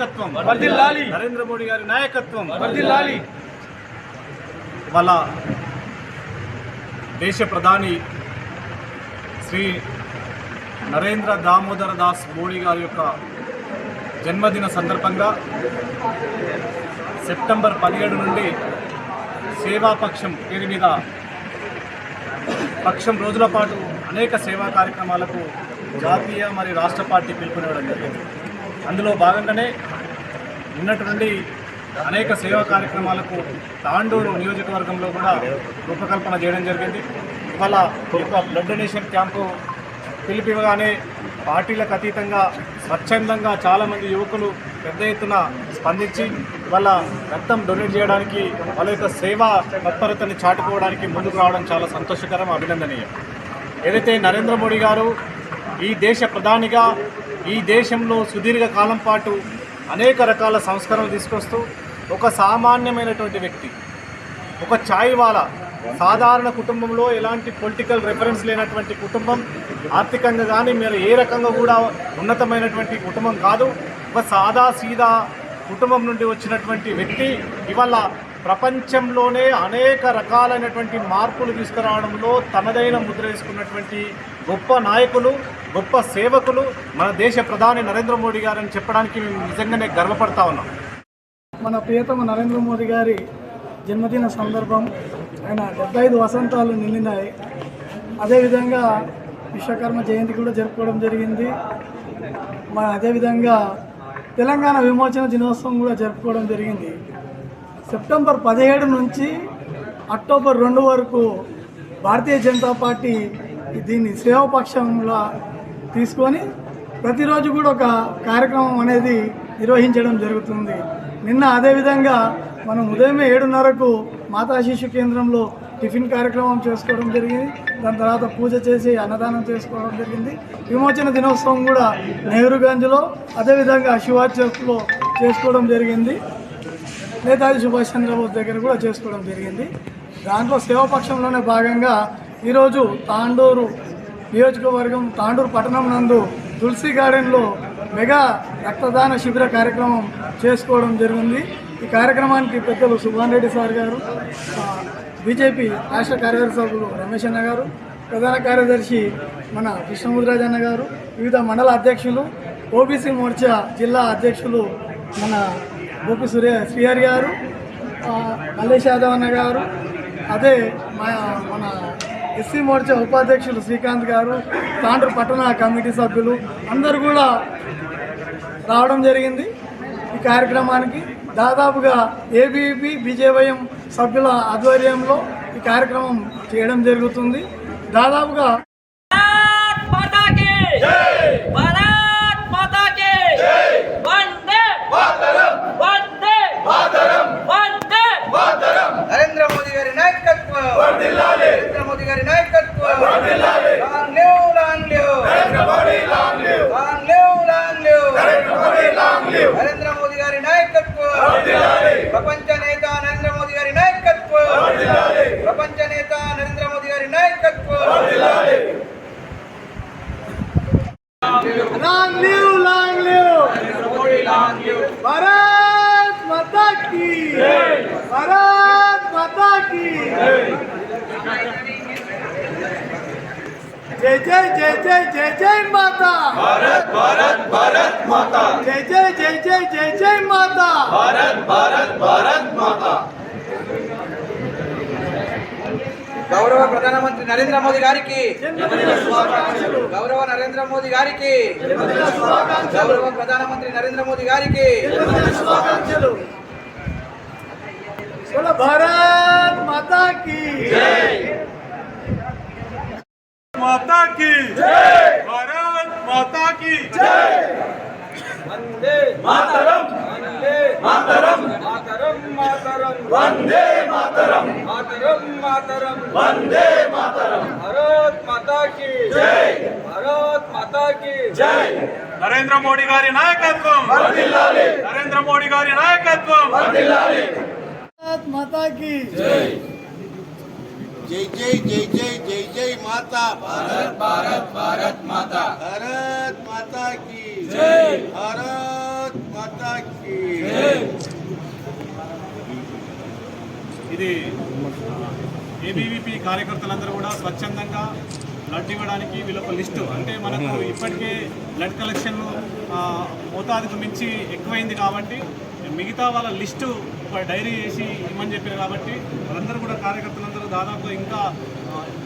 నాయకత్వం. వర్ధిల్లాలి. నరేంద్ర మోడీ గారి నాయకత్వం. వర్ధిల్లాలి. వాళ్ళ దేశ ప్రధాని శ్రీ నరేంద్ర దామోదర దాస్ మోడీ గారి యొక్క జన్మదిన సందర్భంగా సెప్టెంబర్ పదిహేడు నుండి సేవాపక్షం పేరు మీద పక్షం రోజుల పాటు అనేక సేవా కార్యక్రమాలకు జాతీయ మరియు రాష్ట్ర పార్టీ పిలుపునివ్వడం జరిగింది. అందులో భాగంగానే నిన్నటి నుండి అనేక సేవా కార్యక్రమాలకు తాండూరు నియోజకవర్గంలో కూడా రూపకల్పన చేయడం జరిగింది. ఇవాళ ఈ యొక్క బ్లడ్ డొనేషన్ క్యాంపు పిలిపివగానే పార్టీలకు అతీతంగా స్వచ్ఛందంగా చాలామంది యువకులు పెద్ద ఎత్తున స్పందించి వాళ్ళ రక్తం డొనేట్ చేయడానికి వాళ్ళ యొక్క సేవా తత్పరతని చాటుకోవడానికి ముందుకు రావడం చాలా సంతోషకరం అభినందనీయం. ఏదైతే నరేంద్ర మోడీ గారు ఈ దేశ ప్రధానిగా ఈ దేశంలో సుదీర్ఘ కాలం పాటు అనేక రకాల సంస్కరణలు తీసుకొస్తూ ఒక సామాన్యమైనటువంటి వ్యక్తి ఒక ఛాయ్వాలా. సాధారణ కుటుంబంలో ఎలాంటి పొలిటికల్ రెఫరెన్స్ లేనటువంటి కుటుంబం ఆర్థికంగా కానీ మీరు ఏ రకంగా కూడా ఉన్నతమైనటువంటి కుటుంబం కాదు. ఒక సాదా సీదా కుటుంబం నుండి వచ్చినటువంటి వ్యక్తి ఇవాళ ప్రపంచంలోనే అనేక రకాలైనటువంటి మార్పులు తీసుకురావడంలో తనదైన ముద్ర వేసుకున్నటువంటి గొప్ప నాయకులు గొప్ప సేవకులు మన దేశ ప్రధాని నరేంద్ర మోడీ గారని చెప్పడానికి మేము నిజంగానే గర్వపడతా ఉన్నాం. మన ప్రియతమ నరేంద్ర మోదీ గారి జన్మదిన సందర్భం ఆయన డెబ్బై ఐదు వసంతాలు నిండినాయి. అదేవిధంగా విశ్వకర్మ జయంతి కూడా జరుపుకోవడం జరిగింది. మన అదేవిధంగా తెలంగాణ విమోచన దినోత్సవం కూడా జరుపుకోవడం జరిగింది. సెప్టెంబర్ పదిహేడు నుంచి అక్టోబర్ రెండు వరకు భారతీయ జనతా పార్టీ దీన్ని సేవపక్షంగా తీసుకొని ప్రతిరోజు కూడా ఒక కార్యక్రమం అనేది నిర్వహించడం జరుగుతుంది. నిన్న అదేవిధంగా మనం ఉదయం ఏడున్నరకు మాతా శిశు కేంద్రంలో టిఫిన్ కార్యక్రమం చేసుకోవడం జరిగింది. దాని తర్వాత పూజ చేసి అన్నదానం చేసుకోవడం జరిగింది. విమోచన దినోత్సవం కూడా నెహ్రూగంజ్లో అదేవిధంగా శివాచర్లో చేసుకోవడం జరిగింది. నేతాజీ సుభాష్ చంద్రబోస్ దగ్గర కూడా చేసుకోవడం జరిగింది. దాంట్లో సేవాపక్షంలోనే భాగంగా ఈరోజు తాండూరు నియోజకవర్గం తాండూరు పట్టణం నందు తులసి గార్డెన్లో మెగా రక్తదాన శిబిర కార్యక్రమం చేసుకోవడం జరిగింది. ఈ కార్యక్రమానికి పెద్దలు సుభాన్ రెడ్డి సార్ గారు బీజేపీ రాష్ట్ర కార్యదర్శి సభ్యులు రమేష్ అన్న గారు ప్రధాన కార్యదర్శి మన కృష్ణముద్రాజ్ అన్న గారు వివిధ మండల అధ్యక్షులు ఓబీసీ మోర్చా జిల్లా అధ్యక్షులు మన గోపి సూర్య శ్రీహరి గారు మల్లేష్ యాదవ్ అన్న గారు అదే మా మన ఎస్సీ మోర్చా ఉపాధ్యక్షులు శ్రీకాంత్ గారు తాండ్రు పట్టణ కమిటీ సభ్యులు అందరూ కూడా రావడం జరిగింది ఈ కార్యక్రమానికి. దాదాపుగా ఏబీపీ బీజేవైఎం సభ్యుల ఆధ్వర్యంలో ఈ కార్యక్రమం చేయడం జరుగుతుంది. దాదాపుగా నరేంద్ర మోదీ గారి నాయకత్వం ప్రపంచ నేత నరేంద్ర మోదీ గారి నాయకత్వం ప్రపంచ నేత నరేంద్ర మోదీ గారి నాయకత్వం long live long live Bharat Mata key Bharat మాతా కీ జై జై జై జై జై జై మాతా భారత్ భారత్ భారత్ మాతా జై జై జై జై జై జై మాతా గౌరవ ప్రధానమంత్రి నరేంద్ర మోదీ గారికి. గౌరవ నరేంద్ర మోదీ గారికి. గౌరవ ప్రధానమంత్రి నరేంద్ర మోదీ గారికి. భారత్ మాతా కీ మాతా భారత్ మాతా కీ మాతరం. మాతరం. మాతరం. వందే మాతరం. మాతరం మాతరం వందే మాతరం భారత్ మాతా की జై భారత్ మాతా की జై నరేంద్ర మోడీ గారి నాయకత్వం నరేంద్ర మోడీ గారి నాయకత్వం भारत माता की जय जय जय जय जय जय माता भारत भारत भारत माता भारत माता की जय भारत माता మాతాకి ఇది ఏబీవీపీ కార్యకర్తలందరూ కూడా స్వచ్ఛందంగా బ్లడ్ ఇవ్వడానికి వీళ్ళొక లిస్టు. అంటే మనకు ఇప్పటికే బ్లడ్ కలెక్షన్ మోతాదుకు మించి ఎక్కువైంది కాబట్టి మిగతా వాళ్ళ లిస్టు ఒక డైరీ చేసి ఇమ్మని చెప్పారు కాబట్టి వాళ్ళందరూ కూడా కార్యకర్తలందరూ దాదాపు ఇంకా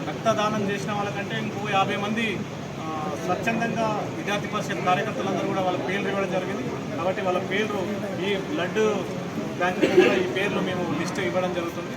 రక్తదానం చేసిన వాళ్ళకంటే ఇంకో యాభై మంది స్వచ్ఛందంగా విద్యార్థి పరిషత్ కార్యకర్తలందరూ కూడా వాళ్ళ పేర్లు ఇవ్వడం జరిగింది. కాబట్టి వాళ్ళ పేర్లు ఈ బ్లడ్ బ్యాంకు కూడా ఈ పేర్లు మేము లిస్ట్ ఇవ్వడం జరుగుతుంది.